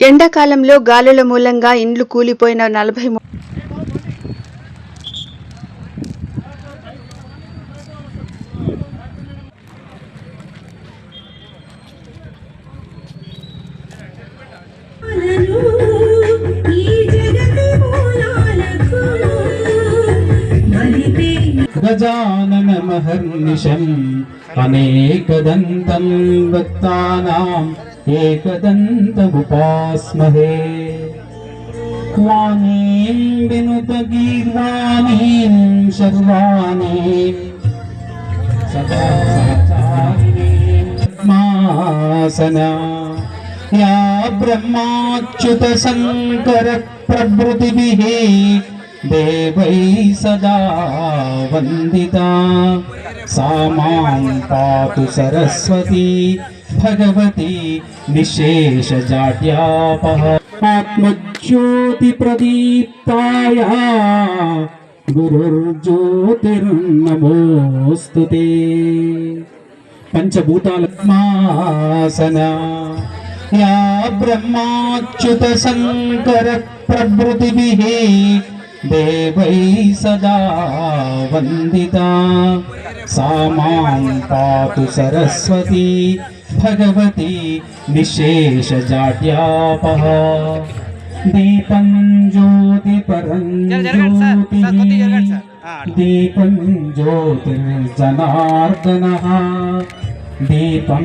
ఎండాకాలంలో గాలుల మూలంగా ఇండ్లు కూలిపోయిన నలభై గజానన మహర్నిశం అనేకదంతం మూలాలకు एकदन्तगुपास्महे क्वानीत गीर्वाणि सर्वाणि मासना। या ब्रह्माच्युतशङ्करप्रभृतिभिः देवैः सदा वन्दिता। सा मां पातु सरस्वती। భగవతి నిశేషజాడ్యాపహ ఆత్మజ్యోతిప్రదీప్తాయ గురుర్జ్యోతిర్నమోస్తు పంచభూతాలమాసన యా బ్రహ్మాచ్యుత శంకర ప్రభృతిభిః దేవై సదా వందితా సా మాం పాతు సరస్వతి భగవతి నిశేషజాడ్యాపः దీపం జ్యోతి పరం జ్యోతిः దీపం జ్యోతిర్జనార్దన దీపం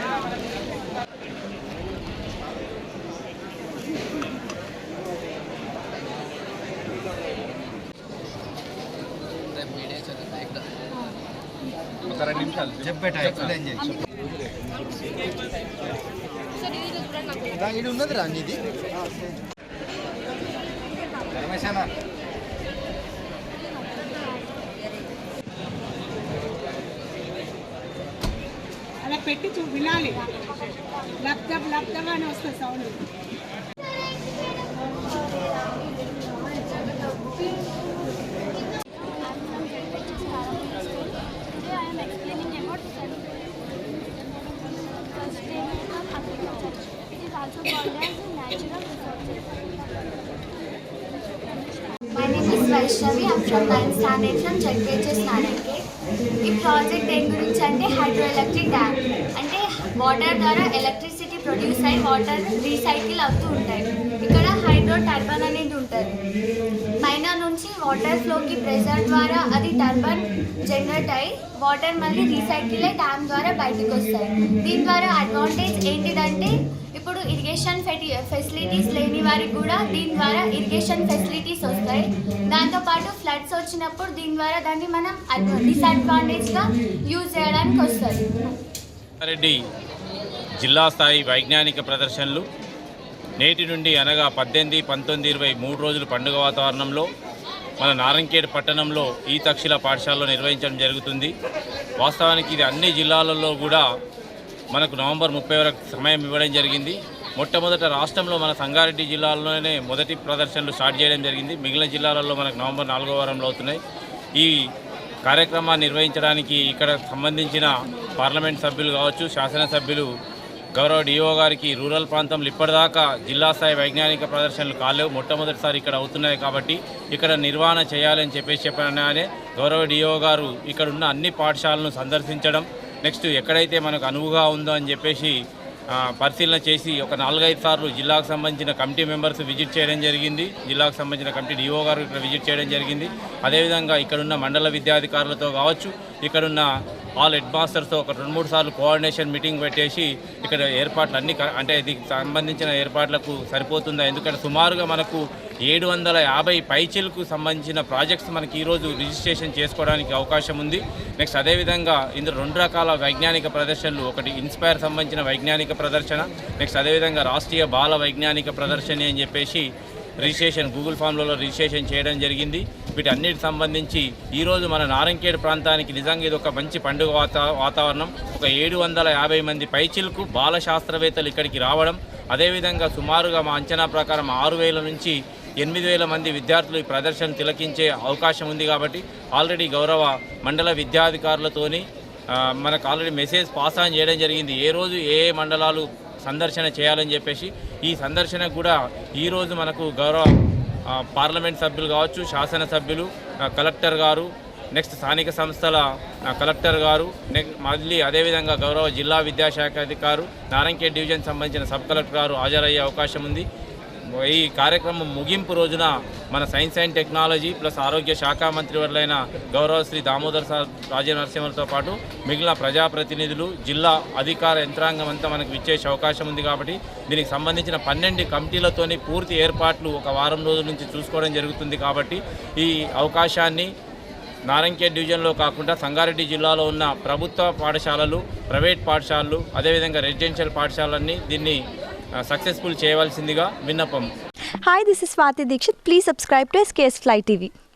లబ్ధబ్ లబ్ధబ్ అని వస్తుంది sound Today I am explaining పెట్టి చూ వినాలి లబ్దబ్ లబ్దబ్ అని My name is Vaishnavi. I'm from 9th standard from Jagdech's Nanak. Project దేని గురించి అంటే హైడ్రో ఎలక్ట్రిక్ డ్యామ్. అంటే వాటర్ ద్వారా ఎలక్ట్రిసిటీ ప్రొడ్యూస్ అయ్యి వాటర్ రీసైకిల్ అవుతూ ఉంటాయి. ఇక్కడ హైడ్రో టర్బన్ అనేది ఉంటుంది. వాటర్ ఫ్లోకి ప్రెషర్ ద్వారా అది టర్బన్ జనరేట్ అయ్యి వాటర్ మళ్ళీ రీసైకిల్ అయ్యి డ్యామ్ ద్వారా బయటకు వస్తాయి దీని ద్వారా అడ్వాంటేజ్ ఏంటిదంటే ఇప్పుడు ఇరిగేషన్ ఫెసిలిటీస్ లేని వారికి కూడా దీని ద్వారా ఇరిగేషన్ ఫెసిలిటీస్ వస్తాయి. దాంతోపాటు ఫ్లడ్స్ వచ్చినప్పుడు దీని ద్వారా దాన్ని మనం డిసడ్వాంటేజ్గా యూజ్ చేయడానికి వస్తుంది రెడ్డి జిల్లా స్థాయి వైజ్ఞానిక ప్రదర్శనలు నేటి నుండి అనగా పద్దెనిమిది పంతొమ్మిది ఇరవై మూడు రోజులు పండుగ వాతావరణంలో మన నారంకేడ్ పట్టణంలో ఈ తక్షిల పాఠశాలలో నిర్వహించడం జరుగుతుంది. వాస్తవానికి ఇది అన్ని జిల్లాలలో కూడా మనకు నవంబర్ ముప్పై వరకు సమయం ఇవ్వడం జరిగింది. మొట్టమొదట రాష్ట్రంలో మన సంగారెడ్డి జిల్లాలోనే మొదటి ప్రదర్శనలు స్టార్ట్ చేయడం జరిగింది. మిగిలిన జిల్లాలలో మనకు నవంబర్ నాలుగో వారంలో అవుతున్నాయి. ఈ కార్యక్రమాన్ని నిర్వహించడానికి ఇక్కడ సంబంధించిన పార్లమెంట్ సభ్యులు కావచ్చు శాసనసభ్యులు గౌరవ డిఓ గారికి రూరల్ ప్రాంతంలో ఇప్పటిదాకా జిల్లా స్థాయి వైజ్ఞానిక ప్రదర్శనలు కాలేవు. మొట్టమొదటిసారి ఇక్కడ అవుతున్నాయి కాబట్టి ఇక్కడ నిర్వహణ చేయాలని చెప్పేసి చెప్పననే గౌరవ డిఓ గారు ఇక్కడ ఉన్న అన్ని పాఠశాలను సందర్శించడం నెక్స్ట్ ఎక్కడైతే మనకు అనువుగా ఉందో అని చెప్పేసి పరిశీలన చేసి ఒక నాలుగైదు సార్లు జిల్లాకు సంబంధించిన కమిటీ మెంబర్స్ విజిట్ చేయడం జరిగింది. జిల్లాకు సంబంధించిన కమిటీ డిఓ గారు ఇక్కడ విజిట్ చేయడం జరిగింది. అదేవిధంగా ఇక్కడున్న మండల విద్యాధికారులతో కావచ్చు ఇక్కడున్న ఆల్ హెడ్ మాస్టర్స్తో ఒక రెండు మూడు సార్లు కోఆర్డినేషన్ మీటింగ్ పెట్టేసి ఇక్కడ ఏర్పాట్లు అన్ని క- అంటే దీనికి సంబంధించిన ఏర్పాట్లకు సరిపోతుందా? ఎందుకంటే సుమారుగా మనకు ఏడు వందల యాభై పైచిలకు సంబంధించిన ప్రాజెక్ట్స్ మనకి ఈరోజు రిజిస్ట్రేషన్ చేసుకోవడానికి అవకాశం ఉంది. నెక్స్ట్ అదేవిధంగా ఇందులో రెండు రకాల వైజ్ఞానిక ప్రదర్శనలు ఒకటి ఇన్స్పైర్ సంబంధించిన వైజ్ఞానిక ప్రదర్శన నెక్స్ట్ అదేవిధంగా రాష్ట్రీయ బాల వైజ్ఞానిక ప్రదర్శన అని చెప్పేసి రిజిస్ట్రేషన్ గూగుల్ ఫామ్లలో రిజిస్ట్రేషన్ చేయడం జరిగింది. వీటన్నిటి సంబంధించి ఈరోజు మన నారంకేడ్ ప్రాంతానికి నిజంగా ఇది ఒక మంచి పండుగ వాతా వాతావరణం. ఒక ఏడు వందల యాభై మంది పైచిలకు బాల శాస్త్రవేత్తలు ఇక్కడికి రావడం అదేవిధంగా సుమారుగా మా అంచనా ప్రకారం ఆరు వేల నుంచి ఎనిమిది వేల మంది విద్యార్థులు ఈ ప్రదర్శన తిలకించే అవకాశం ఉంది కాబట్టి ఆల్రెడీ గౌరవ మండల విద్యాధికారులతోని మనకు ఆల్రెడీ మెసేజ్ పాస్ ఆన్ చేయడం జరిగింది. ఏ రోజు ఏ మండలాలు సందర్శన చేయాలని చెప్పేసి ఈ సందర్శనకు కూడా ఈరోజు మనకు గౌరవ పార్లమెంట్ సభ్యులు కావచ్చు శాసనసభ్యులు కలెక్టర్ గారు నెక్స్ట్ స్థానిక సంస్థల కలెక్టర్ గారు నెక్స్ట్ మళ్ళీ అదేవిధంగా గౌరవ జిల్లా విద్యాశాఖ అధికారు నారంకే డివిజన్ సంబంధించిన సబ్ కలెక్టర్ గారు హాజరయ్యే అవకాశం ఉంది. ఈ కార్యక్రమం ముగింపు రోజున మన సైన్స్ అండ్ టెక్నాలజీ ప్లస్ ఆరోగ్య శాఖ మంత్రివర్లైన గౌరవ శ్రీ దామోదర్ సార్ రాజనరసింహంతో పాటు మిగిలిన ప్రజాప్రతినిధులు జిల్లా అధికార యంత్రాంగం అంతా మనకు ఇచ్చేసే అవకాశం ఉంది కాబట్టి దీనికి సంబంధించిన పన్నెండు కమిటీలతోని పూర్తి ఏర్పాట్లు ఒక వారం రోజుల నుంచి చూసుకోవడం జరుగుతుంది కాబట్టి ఈ అవకాశాన్ని నారంకేడ్ డివిజన్లో కాకుండా సంగారెడ్డి జిల్లాలో ఉన్న ప్రభుత్వ పాఠశాలలు ప్రైవేట్ పాఠశాలలు అదేవిధంగా రెసిడెన్షియల్ పాఠశాలన్నీ దీన్ని సక్సెస్ఫుల్ చేయవలసిందిగా విన్నపం. Hi this is Swathi Dixit please subscribe to SKS fly TV